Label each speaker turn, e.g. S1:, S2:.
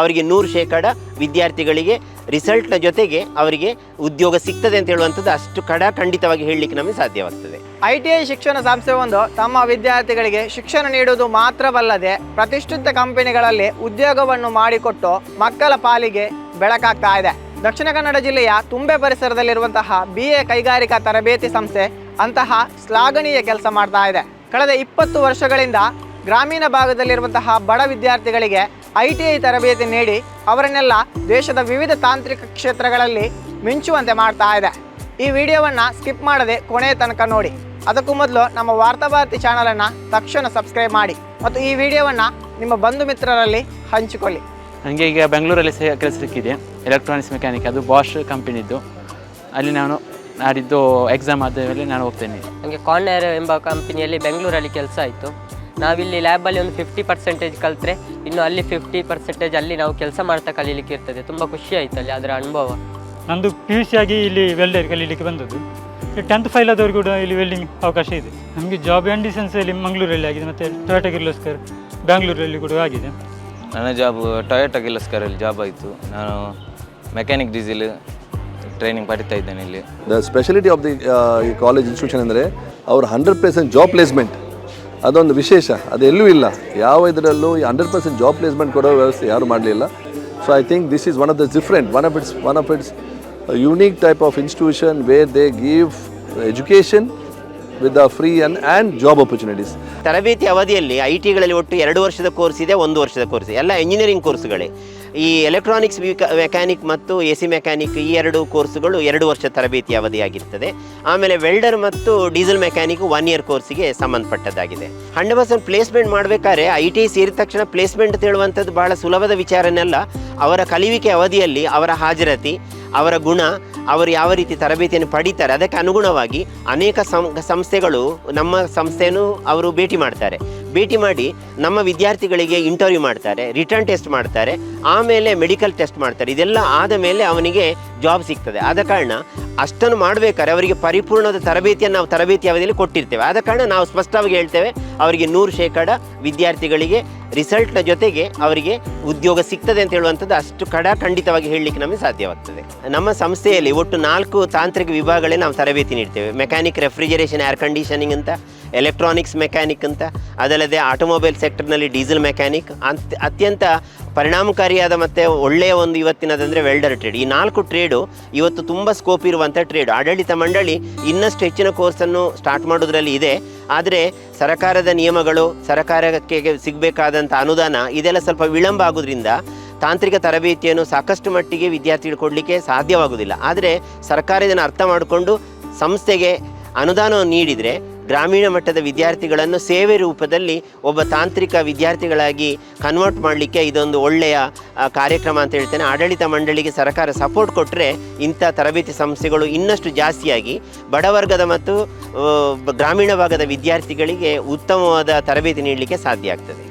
S1: ಅವರಿಗೆ ನೂರು ಶೇಕಡ ವಿದ್ಯಾರ್ಥಿಗಳಿಗೆ ರಿಸಲ್ಟ್ನ ಜೊತೆಗೆ ಅವರಿಗೆ ಉದ್ಯೋಗ ಸಿಗ್ತದೆ ಅಂತ ಹೇಳುವಂಥದ್ದು ಅಷ್ಟು ಕಡ ಖಂಡಿತವಾಗಿ ಹೇಳಲಿಕ್ಕೆ ನಮಗೆ ಸಾಧ್ಯವಾಗ್ತದೆ.
S2: ಐ ಟಿ ಐ ಶಿಕ್ಷಣ ಸಂಸ್ಥೆ ಒಂದು ತಮ್ಮ ವಿದ್ಯಾರ್ಥಿಗಳಿಗೆ ಶಿಕ್ಷಣ ನೀಡುವುದು ಮಾತ್ರವಲ್ಲದೆ ಪ್ರತಿಷ್ಠಿತ ಕಂಪನಿಗಳಲ್ಲಿ ಉದ್ಯೋಗವನ್ನು ಮಾಡಿಕೊಟ್ಟು ಮಕ್ಕಳ ಪಾಲಿಗೆ ಬೆಳಕಾಗ್ತಾ ಇದೆ. ದಕ್ಷಿಣ ಕನ್ನಡ ಜಿಲ್ಲೆಯ ತುಂಬೆ ಪರಿಸರದಲ್ಲಿರುವಂತಹ ಬಿ ಎ ಕೈಗಾರಿಕಾ ತರಬೇತಿ ಸಂಸ್ಥೆ ಅಂತಹ ಶ್ಲಾಘನೀಯ ಕೆಲಸ ಮಾಡ್ತಾ ಇದೆ. ಕಳೆದ ಇಪ್ಪತ್ತು ವರ್ಷಗಳಿಂದ ಗ್ರಾಮೀಣ ಭಾಗದಲ್ಲಿರುವಂತಹ ಬಡ ವಿದ್ಯಾರ್ಥಿಗಳಿಗೆ ಐ ಟಿ ಐ ತರಬೇತಿ ನೀಡಿ ಅವರನ್ನೆಲ್ಲ ದೇಶದ ವಿವಿಧ ತಾಂತ್ರಿಕ ಕ್ಷೇತ್ರಗಳಲ್ಲಿ ಮಿಂಚುವಂತೆ ಮಾಡ್ತಾ ಇದೆ. ಈ ವಿಡಿಯೋವನ್ನು ಸ್ಕಿಪ್ ಮಾಡದೆ ಕೊನೆಯ ತನಕ ನೋಡಿ. ಅದಕ್ಕೂ ಮೊದಲು ನಮ್ಮ ವಾರ್ತಾಭಾರತಿ ಚಾನಲನ್ನು ತಕ್ಷಣ ಸಬ್ಸ್ಕ್ರೈಬ್ ಮಾಡಿ ಮತ್ತು ಈ ವಿಡಿಯೋವನ್ನು ನಿಮ್ಮ ಬಂಧು ಮಿತ್ರರಲ್ಲಿ ಹಂಚಿಕೊಳ್ಳಿ.
S3: ನನಗೆ ಈಗ ಬೆಂಗಳೂರಲ್ಲಿ ಸಹ ಕೆಲಸ ಸಿಕ್ಕಿದೆ. ಎಲೆಕ್ಟ್ರಾನಿಕ್ಸ್ ಮೆಕ್ಯಾನಿಕ್ ಅದು ಬಾಷ್ ಕಂಪನಿದ್ದು. ಅಲ್ಲಿ ನಾನು ನಾಡಿದ್ದು ಎಕ್ಸಾಮ್ ಆದ ಮೇಲೆ ನಾನು ಹೋಗ್ತೇನೆ.
S4: ನನಗೆ ಕಾರ್ನರ್ ಎಂಬ ಕಂಪನಿಯಲ್ಲಿ ಬೆಂಗಳೂರಲ್ಲಿ ಕೆಲಸ ಆಯಿತು. ನಾವಿಲ್ಲಿ ಲ್ಯಾಬಲ್ಲಿ ಒಂದು ಫಿಫ್ಟಿ ಪರ್ಸೆಂಟೇಜ್ ಕಲಿತ್ರೆ ಇನ್ನು ಅಲ್ಲಿ ಫಿಫ್ಟಿ ಪರ್ಸೆಂಟೇಜ್ ಅಲ್ಲಿ ನಾವು ಕೆಲಸ ಮಾಡ್ತಾ ಕಲೀಲಿಕ್ಕೆ ಇರ್ತದೆ. ತುಂಬ ಖುಷಿ ಆಯಿತು ಅಲ್ಲಿ ಅದರ ಅನುಭವ.
S5: ನಂದು ಪಿ ಯು ಸಿ ಆಗಿ ಇಲ್ಲಿ ವೆಲ್ಡರ್ ಕಲೀಲಿಕ್ಕೆ ಬಂದದ್ದು. ಟೆಂತ್ ಫೈಲ್ ಆದವರು ಕೂಡ ಇಲ್ಲಿ ವೆಲ್ಡಿಂಗ್ ಅವಕಾಶ ಇದೆ. ನಮಗೆ ಜಾಬ್ ಆ್ಯಂಡ್ ಡಿಸೆನ್ಸ್ ಇಲ್ಲಿ ಮಂಗಳೂರಲ್ಲಿ ಆಗಿದೆ ಮತ್ತು ಟೊಯೋಟಾ ಕಿರ್ಲೋಸ್ಕರ್ ಬ್ಯಾಂಗ್ಳೂರಲ್ಲಿ ಕೂಡ ಆಗಿದೆ.
S6: ನನ್ನ ಜಾಬ್ ಟೊಯೋಟಾ ಕಿರ್ಲೋಸ್ಕರಲ್ಲಿ ಜಾಬ್ ಆಯಿತು. ನಾನು ಮೆಕ್ಯಾನಿಕ್ ಡೀಸೆಲ್ ಟ್ರೈನಿಂಗ್ ಪಡಿತಾ ಇದ್ದೇನೆ ಇಲ್ಲಿ.
S7: ದ ಸ್ಪೆಷಾಲಿಟಿ ಆಫ್ ದಿ ಈ ಕಾಲೇಜ್ ಇನ್ಸ್ಟಿಟ್ಯೂಷನ್ ಅಂದರೆ ಅವ್ರ ಹಂಡ್ರೆಡ್ ಪರ್ಸೆಂಟ್ ಜಾಬ್ ಪ್ಲೇಸ್ಮೆಂಟ್ ಅದೊಂದು ವಿಶೇಷ, ಅದು ಎಲ್ಲೂ ಇಲ್ಲ. ಯಾವ ಇದರಲ್ಲೂ ಹಂಡ್ರೆಡ್ ಪರ್ಸೆಂಟ್ ಜಾಬ್ ಪ್ಲೇಸ್ಮೆಂಟ್ ಕೊಡೋ ವ್ಯವಸ್ಥೆ ಯಾರು ಮಾಡಲಿಲ್ಲ. So I think this is one of the different one of its one of its unique type of institution where they give education with free and and job opportunities
S1: ತರಬೇತಿ ಅವಧಿಯಲ್ಲಿ I ಟಿಗಳಲ್ಲಿ ಒಟ್ಟು ಎರಡು ವರ್ಷದ course ಇದೆ, ಒಂದು ವರ್ಷದ course ಎಲ್ಲ engineering ಕೋರ್ಸ್ಗಳೇ ಈ ಎಲೆಕ್ಟ್ರಾನಿಕ್ಸ್ ಮೆಕ್ಯಾನಿಕ್ ಮತ್ತು ಎ ಸಿ ಮೆಕ್ಯಾನಿಕ್ ಈ ಎರಡು ಕೋರ್ಸ್ಗಳು ಎರಡು ವರ್ಷ ತರಬೇತಿ ಅವಧಿಯಾಗಿರ್ತದೆ. ಆಮೇಲೆ ವೆಲ್ಡರ್ ಮತ್ತು ಡೀಸೆಲ್ ಮೆಕ್ಯಾನಿಕ್ ಒನ್ ಇಯರ್ ಕೋರ್ಸಿಗೆ ಸಂಬಂಧಪಟ್ಟದ್ದಾಗಿದೆ. ಹಂಡ್ರೆಡ್ ಪರ್ಸೆಂಟ್ ಪ್ಲೇಸ್ಮೆಂಟ್ ಮಾಡಬೇಕಾದ್ರೆ ಐ ಟಿ ಸೇರಿದ ತಕ್ಷಣ ಪ್ಲೇಸ್ಮೆಂಟ್ ಹೇಳುವಂಥದ್ದು ಬಹಳ ಸುಲಭದ ವಿಚಾರನೆಲ್ಲ ಅವರ ಕಲಿವಿಕೆ ಅವಧಿಯಲ್ಲಿ ಅವರ ಹಾಜರಾತಿ, ಅವರ ಗುಣ, ಅವರು ಯಾವ ರೀತಿ ತರಬೇತಿಯನ್ನು ಪಡೀತಾರೆ, ಅದಕ್ಕೆ ಅನುಗುಣವಾಗಿ ಅನೇಕ ಸಂಸ್ಥೆಗಳು ನಮ್ಮ ಸಂಸ್ಥೆಯನ್ನು ಅವರು ಭೇಟಿ ಮಾಡ್ತಾರೆ. ಭೇಟಿ ಮಾಡಿ ನಮ್ಮ ವಿದ್ಯಾರ್ಥಿಗಳಿಗೆ ಇಂಟರ್ವ್ಯೂ ಮಾಡ್ತಾರೆ ರಿಟರ್ನ್ ಟೆಸ್ಟ್ ಮಾಡ್ತಾರೆ, ಆಮೇಲೆ ಮೆಡಿಕಲ್ ಟೆಸ್ಟ್ ಮಾಡ್ತಾರೆ. ಇದೆಲ್ಲ ಆದ ಮೇಲೆ ಅವನಿಗೆ ಜಾಬ್ ಸಿಗ್ತದೆ. ಆದ ಕಾರಣ ಅಷ್ಟನ್ನು ಮಾಡಬೇಕಾದ್ರೆ ಅವರಿಗೆ ಪರಿಪೂರ್ಣದ ತರಬೇತಿಯನ್ನು ನಾವು ತರಬೇತಿ ಅವಧಿಯಲ್ಲಿ ಕೊಟ್ಟಿರ್ತೇವೆ. ಆದ ಕಾರಣ ನಾವು ಸ್ಪಷ್ಟವಾಗಿ ಹೇಳ್ತೇವೆ, ಅವರಿಗೆ ನೂರು ಶೇಕಡ ವಿದ್ಯಾರ್ಥಿಗಳಿಗೆ ರಿಸಲ್ಟ್ನ ಜೊತೆಗೆ ಅವರಿಗೆ ಉದ್ಯೋಗ ಸಿಗ್ತದೆ ಅಂತ ಹೇಳುವಂಥದ್ದು ಅಷ್ಟು ಕಡಖಂಡಿತವಾಗಿ ಹೇಳಲಿಕ್ಕೆ ನಮಗೆ ಸಾಧ್ಯವಾಗ್ತದೆ. ನಮ್ಮ ಸಂಸ್ಥೆಯಲ್ಲಿ ಒಟ್ಟು ನಾಲ್ಕು ತಾಂತ್ರಿಕ ವಿಭಾಗಗಳೇ ನಾವು ತರಬೇತಿ ನೀಡ್ತೇವೆ. ಮೆಕ್ಯಾನಿಕ್, ರೆಫ್ರಿಜರೇಷನ್ ಏರ್ ಕಂಡೀಷನಿಂಗ್ ಅಂತ ಎಲೆಕ್ಟ್ರಾನಿಕ್ಸ್ ಮೆಕ್ಯಾನಿಕ್ ಅಂತ, ಅದಲ್ಲದೆ ಆಟೋಮೊಬೈಲ್ ಸೆಕ್ಟರ್ನಲ್ಲಿ ಡೀಸೆಲ್ ಮೆಕ್ಯಾನಿಕ್ ಅಂತ, ಅತ್ಯಂತ ಪರಿಣಾಮಕಾರಿಯಾದ ಮತ್ತು ಒಳ್ಳೆಯ ಒಂದು ಇವತ್ತಿನದಂದರೆ ವೆಲ್ಡರ್ ಟ್ರೇಡ್ ಈ ನಾಲ್ಕು ಟ್ರೇಡು ಇವತ್ತು ತುಂಬ ಸ್ಕೋಪ್ ಇರುವಂಥ ಟ್ರೇಡ್ ಆಡಳಿತ ಮಂಡಳಿ ಇನ್ನಷ್ಟು ಹೆಚ್ಚಿನ ಕೋರ್ಸನ್ನು ಸ್ಟಾರ್ಟ್ ಮಾಡೋದ್ರಲ್ಲಿ ಇದೆ. ಆದರೆ ಸರ್ಕಾರದ ನಿಯಮಗಳು, ಸರ್ಕಾರಕ್ಕೆ ಸಿಗಬೇಕಾದಂಥ ಅನುದಾನ ಇದೆಲ್ಲ ಸ್ವಲ್ಪ ವಿಳಂಬ ಆಗೋದ್ರಿಂದ ತಾಂತ್ರಿಕ ತರಬೇತಿಯನ್ನು ಸಾಕಷ್ಟು ಮಟ್ಟಿಗೆ ವಿದ್ಯಾರ್ಥಿಗಳು ಕೊಡಲಿಕ್ಕೆ ಸಾಧ್ಯವಾಗುವುದಿಲ್ಲ. ಆದರೆ ಸರ್ಕಾರ ಇದನ್ನು ಅರ್ಥ ಮಾಡಿಕೊಂಡು ಸಂಸ್ಥೆಗೆ ಅನುದಾನವನ್ನು ನೀಡಿದರೆ ಗ್ರಾಮೀಣ ಮಟ್ಟದ ವಿದ್ಯಾರ್ಥಿಗಳನ್ನು ಸೇವೆ ರೂಪದಲ್ಲಿ ಒಬ್ಬ ತಾಂತ್ರಿಕ ವಿದ್ಯಾರ್ಥಿಗಳಾಗಿ ಕನ್ವರ್ಟ್ ಮಾಡಲಿಕ್ಕೆ ಇದೊಂದು ಒಳ್ಳೆಯ ಕಾರ್ಯಕ್ರಮ ಅಂತ ಹೇಳ್ತೇನೆ. ಆಡಳಿತ ಮಂಡಳಿಗೆ ಸರ್ಕಾರ ಸಪೋರ್ಟ್ ಕೊಟ್ಟರೆ ಇಂಥ ತರಬೇತಿ ಸಂಸ್ಥೆಗಳು ಇನ್ನಷ್ಟು ಜಾಸ್ತಿಯಾಗಿ ಬಡವರ್ಗದ ಮತ್ತು ಗ್ರಾಮೀಣ ಭಾಗದ ವಿದ್ಯಾರ್ಥಿಗಳಿಗೆ ಉತ್ತಮವಾದ ತರಬೇತಿ ನೀಡಲಿಕ್ಕೆ ಸಾಧ್ಯ ಆಗ್ತದೆ.